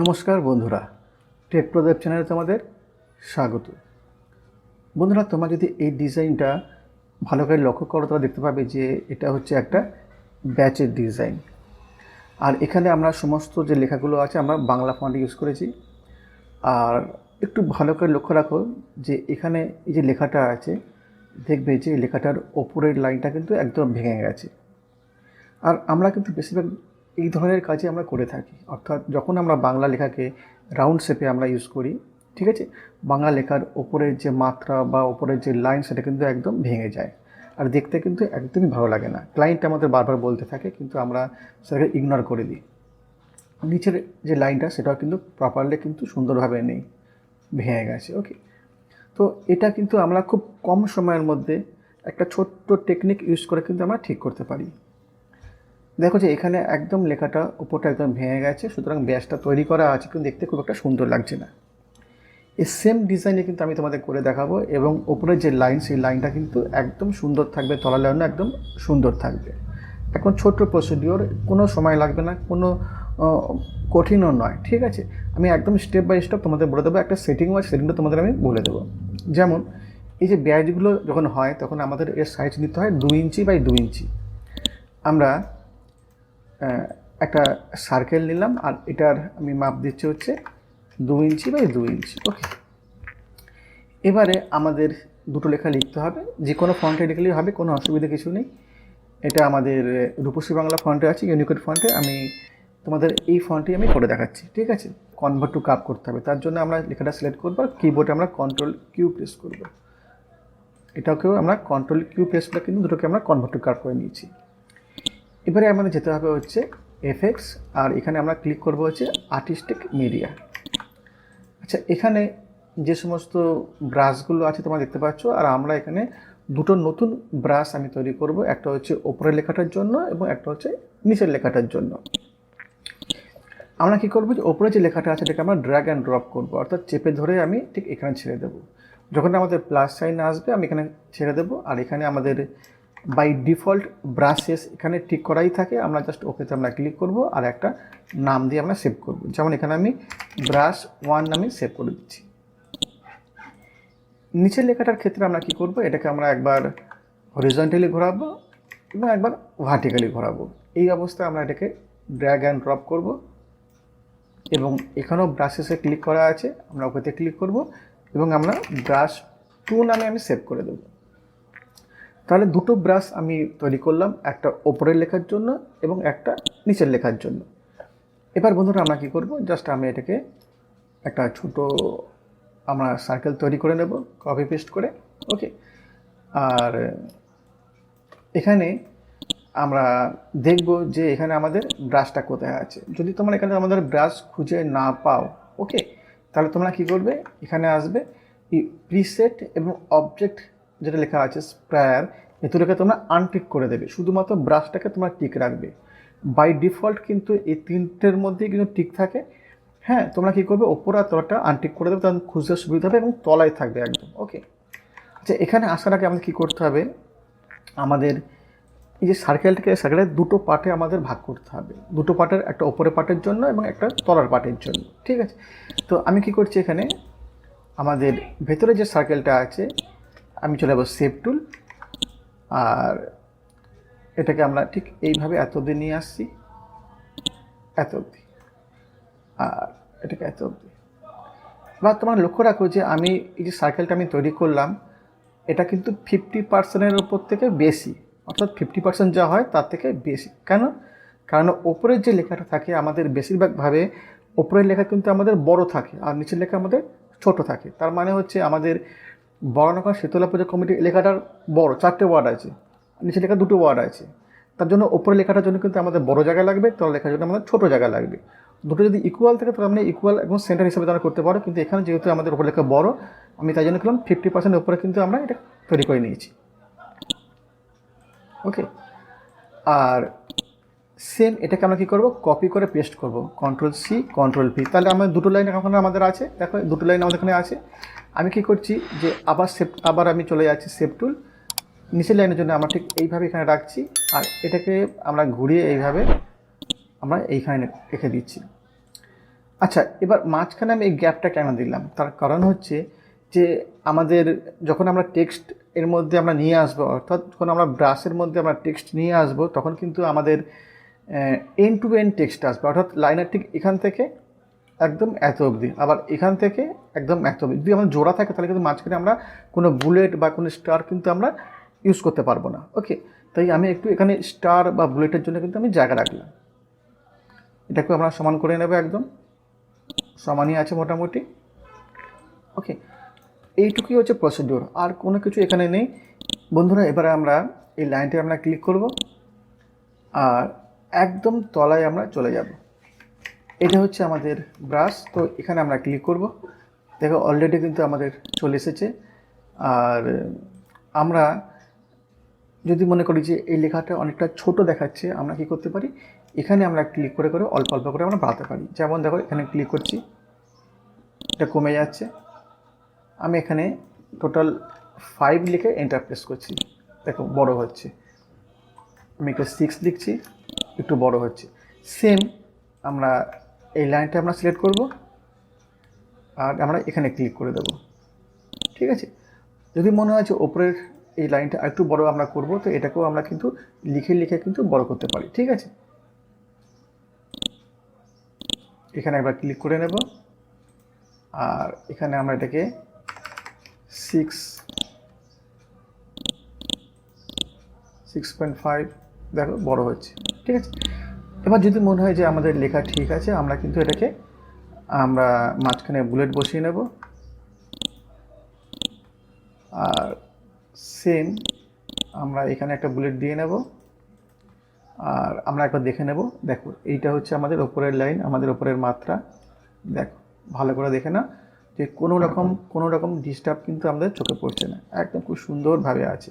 নমস্কার বন্ধুরা। টেক প্রদীপ চ্যানেলে তোমাদের স্বাগত। বন্ধুরা, তোমরা যদি এই ডিজাইনটা ভালো করে লক্ষ্য করো তোমরা দেখতে পাবে যে এটা হচ্ছে একটা ব্যাচের ডিজাইন আর এখানে আমরা সমস্ত যে লেখাগুলো আছে, আমরা বাংলা ফন্ট ইউজ করেছি। আর একটু ভালো করে লক্ষ্য রাখো যে এখানে এই যে লেখাটা আছে, দেখবে যে লেখাটার ওপরের লাইনটা কিন্তু একদম ভেঙে গেছে। আর আমরা কিন্তু বেশিরভাগ এই ধরনের কাজই আমরা করে থাকি। অর্থাৎ যখন আমরা বাংলা লেখাকে রাউন্ড শেপে আমরা ইউজ করি, ঠিক আছে? বাংলা লেখার ওপরের যে মাত্রা বা ওপরের যে লাইন সেটা কিন্তু একদম ভেঙে যায়। আর দেখতে কিন্তু একদমই ভালো লাগে না। ক্লায়েন্ট আমাদের বারবার বলতে থাকে, কিন্তু আমরা সেটাকে ইগনোর করে দিই। নিচের যে লাইনটা সেটাও কিন্তু প্রপারলি কিন্তু সুন্দরভাবে নেই। ভেঙে গেছে ওকে তো এটা কিন্তু আমরা খুব কম সময়ের মধ্যে একটা ছোট্ট টেকনিক ইউজ করে কিন্তু আমরা ঠিক করতে পারি। দেখো যে এখানে একদম লেখাটা উপরটা একদম ভেঙে গেছে, সুতরাং ব্যাসটা তৈরি করা আছে কিন্তু দেখতে খুব একটা সুন্দর লাগছে না। এই সেম ডিজাইনে কিন্তু আমি তোমাদের করে দেখাবো এবং ওপরের যে লাইন সেই লাইনটা কিন্তু একদম সুন্দর থাকবে তলা লাইনও একদম সুন্দর থাকবে। এখন ছোট্ট প্রসিডিওর কোনো সময় লাগবে না, কোনো কঠিনও নয়, ঠিক আছে? আমি একদম স্টেপ বাই স্টেপ তোমাদের বলে দেবো, একটা সেটিং হয় সেটিংটা তোমাদের আমি বলে দেবো। যেমন, এই যে ব্যাজগুলো যখন হয়, তখন আমাদের এর সাইজ নিতে হয় দু ইঞ্চি বাই দু ইঞ্চি। আমরা একটা সার্কেল নিলাম আর এটার আমি মাপ দিচ্ছি হচ্ছে দু ইঞ্চি বাই দু ইঞ্চি ওকে এবারে আমাদের দুটো লেখা লিখতে হবে, যে কোনো ফন্টে লিখলেই হবে, কোনো অসুবিধা কিছু নেই। এটা আমাদের রূপসী বাংলা ফন্টে আছে ইউনিকোড ফন্টে আমি তোমাদের এই ফন্টে আমি করে দেখাচ্ছি, ঠিক আছে? কনভার্ট টু কাপ করতে হবে, তার জন্য আমরা লেখাটা সিলেক্ট করব আর কিবোর্ডে আমরা কন্ট্রোল কিউ প্রেস করব। এটাকেও আমরা কন্ট্রোল কিউ প্রেস করে কিন্তু দুটোকে আমরা কনভার্ট টু কাপ করে নিয়েছি। এবারে আমাদের যেতে হবে হচ্ছে এফএক্স, আর এখানে আমরা ক্লিক করব হচ্ছে আর্টিস্টিক মিডিয়া আচ্ছা এখানে যে সমস্ত ব্রাশগুলো আছে তোমরা দেখতে পাচ্ছ, আর আমরা এখানে দুটো নতুন ব্রাশ আমি তৈরি করব, একটা হচ্ছে ওপরের লেখাটার জন্য এবং একটা হচ্ছে নিচের লেখাটার জন্য। আমরা কী করব যে ওপরে যে লেখাটা আছে সেটাকে আমরা ড্র্যাগ অ্যান্ড ড্রপ করব, অর্থাৎ চেপে ধরে আমি ঠিক এখানে ছেড়ে দেবো। যখন আমাদের প্লাস সাইন আসবে, আমি এখানে ছেড়ে দেবো, আর এখানে আমাদের বাই ডিফল্ট ব্রাশেস এখানে ঠিক করাই থাকে। আমরা জাস্ট ওকেতে আমরা ক্লিক করব আর একটা নাম দিয়ে আমরা সেভ করব। যেমন এখানে আমি ব্রাশ ওয়ান নামে সেভ করে দিচ্ছি। নিচের লেখাটার ক্ষেত্রে আমরা কি করব? এটাকে আমরা একবার হরিজন্টালি ঘোরাবো এবং একবার ভার্টিক্যালি ঘোরাবো। এই অবস্থায় আমরা এটাকে ড্র্যাগ অ্যান্ড ড্রপ করব। এবং এখানেও ব্রাশেসে ক্লিক করা আছে। আমরা ওকেতে ক্লিক করব। এবং আমরা ব্রাশ টু নামে আমি সেভ করে দেবো। তাহলে দুটো ব্রাশ আমি তৈরি করলাম, একটা ওপরের লেখার জন্য এবং একটা নিচের লেখার জন্য। এবার বন্ধুরা আমরা কী করব? জাস্ট আমি এটাকে একটা ছোট আমরা সার্কেল তৈরি করে নেব কপি পেস্ট করে ওকে আর এখানে আমরা দেখব যে এখানে আমাদের ব্রাশটা কোথায় আছে। যদি তোমরা এখানে আমাদের ব্রাশ খুঁজে না পাও ওকে তাহলে তোমরা কি করবে? এখানে আসবে প্রিসেট এবং অবজেক্ট যেটা লেখা আছে, স্প্রায়ার এতুটাকে তোমরা আনটিক করে দেবে। শুধুমাত্র ব্রাশটাকে তোমরা টিক রাখবে। বাই ডিফল্ট কিন্তু এই তিনটের মধ্যেই কিন্তু টিক থাকে। হ্যাঁ তোমরা কী করবে? ওপর আর তলাটা আনটিক করে দেবে তখন খুঁজতে সুবিধা হবে এবং তলায় থাকবে একদম। ওকে? আচ্ছা এখানে আসার আগে আমাদের কী করতে হবে? আমাদের এই যে সার্কেলটাকে সার্কেলের দুটো পার্টে আমাদের ভাগ করতে হবে। দুটো পার্টের, একটা ওপরের পার্টের জন্য এবং একটা তলার পার্টের জন্য। ঠিক আছে? তো আমি কি করছি এখানে? আমাদের ভেতরে যে সার্কেলটা আছে আমি চলে যাব সেভ টুল আর এটাকে আমরা ঠিক এইভাবে এত অবধি নিয়ে আসছি, এত অবধি, আর এটাকে এত অবধি। এবার তোমার লক্ষ্য রাখো যে আমি এই যে সার্কেলটা আমি তৈরি করলাম, এটা কিন্তু ফিফটি পার্সেন্টের ওপর থেকে বেশি, অর্থাৎ ফিফটি পার্সেন্ট যা হয় তার থেকে বেশি। কেন? কারণ ওপরের যে লেখাটা থাকে আমাদের বেশিরভাগভাবে ওপরের লেখা কিন্তু আমাদের বড় থাকে, আর নিচের লেখা আমাদের ছোট থাকে। তার মানে হচ্ছে আমাদের বরানগর শীতলা পুজো কমিটির লেখাটার বড় চারটে ওয়ার্ড আছে। নিচে লেখা দুটো ওয়ার্ড আছে। তার জন্য ওপরে লেখাটার জন্য কিন্তু আমাদের বড় জায়গা লাগবে, তল লেখার জন্য আমাদের ছোটো জায়গা লাগবে। দুটো যদি ইকুয়াল থাকে তাহলে আমরা ইকুয়াল এবং সেন্টার হিসেবে তারা করতে পারো, কিন্তু এখানে যেহেতু আমাদের ওপর লেখা বড়, আমি তাই জন্য করলাম ফিফটি পার্সেন্ট উপরে কিন্তু আমরা এটা তৈরি করে নিয়েছি। ওকে আর সেম এটাকে আমরা কী করব? কপি করে পেস্ট করব। কন্ট্রোল সি কন্ট্রোল ভি তাহলে আমার দুটো লাইন এখন আমাদের আছে। দেখো দুটো লাইন আমাদের এখানে আছে। আমি কি করছি যে আবার সেভ আবার আমি চলে যাচ্ছি সেভ টুল নিচের লাইনের জন্য আমরা ঠিক এইভাবে এখানে রাখছি। আর এটাকে আমরা ঘুরিয়ে এইভাবে আমরা এইখানে রেখে দিচ্ছি। আচ্ছা এবার মাঝখানে আমি এই গ্যাপটা কেন দিলাম? তার কারণ হচ্ছে যে আমাদের যখন আমরা টেক্সট এর মধ্যে আমরা নিয়ে আসব, অর্থাৎ যখন আমরা ব্রাশের মধ্যে আমরা টেক্সট নিয়ে আসব, তখন কিন্তু আমাদের এন টু এন টেক্সট আসবে। অর্থাৎ লাইনার ঠিক এখান থেকে একদম এত অবধি। আবার এখান থেকে একদম এত অবধি। যদি আমাদের জোড়া থাকে, তাহলে কিন্তু মাঝখানে আমরা কোনো বুলেট বা কোনো স্টার কিন্তু আমরা ইউজ করতে পারব না। ওকে তাই আমি একটু এখানে স্টার বা বুলেটের জন্য কিন্তু আমি জায়গা রাখলাম। এটাকে আমরা সমান করে নেব একদম। সমানই আছে মোটামুটি। ওকে এইটুকুই হচ্ছে প্রসিডিওর আর কোনো কিছু এখানে নেই। বন্ধুরা, এবারে আমরা এই লাইনটা আমরা ক্লিক করব। আর একদম তলায় আমরা চলে যাব। এটা হচ্ছে আমাদের ব্রাশ তো এখানে আমরা ক্লিক করব। দেখো অলরেডি কিন্তু আমাদের চলে এসেছে। আর আমরা যদি মনে করি যে এই লেখাটা অনেকটা ছোট দেখাচ্ছে, আমরা কি করতে পারি? এখানে আমরা ক্লিক করে করে, অল্প অল্প করে আমরা বাড়াতে পারি। যেমন দেখো, এখানে ক্লিক করছি। এটা কমে যাচ্ছে। আমি এখানে টোটাল ফাইভ লিখে এন্টার প্রেস করছি। দেখো, বড় হচ্ছে। আমি একটা সিক্স লিখছি। একটু বড় হচ্ছে। সেম আমরা এই লাইনটা আমরা সিলেক্ট করব আর আমরা এখানে ক্লিক করে দেব। ঠিক আছে? যদি মনে হয় যে ওপরের এই লাইনটা একটু বড় আমরা করব, তো এটাকেও আমরা কিন্তু লিখে লিখে কিন্তু বড় করতে পারি। ঠিক আছে? এখানে একবার ক্লিক করে নেব। আর এখানে আমরা এটাকে সিক্স সিক্স পয়েন্ট ফাইভ দেখো বড় হচ্ছে। ঠিক আছে? এবার যদি মনে হয় যে আমাদের লেখা ঠিক আছে, আমরা কিন্তু এটাকে, আমরা মাঝখানে বুলেট বসিয়ে নেব। আর সেম আমরা এখানে একটা বুলেট দিয়ে নেব। আর আমরা একবার দেখে নেব। দেখো, এইটা হচ্ছে আমাদের ওপরের লাইন, আমাদের ওপরের মাত্রা। দেখো, ভালো করে দেখে না যে কোনো রকম কোনো রকম ডিস্টার্ব কিন্তু আমাদের চোখে পড়ছে না। একদম খুব সুন্দরভাবে আছে।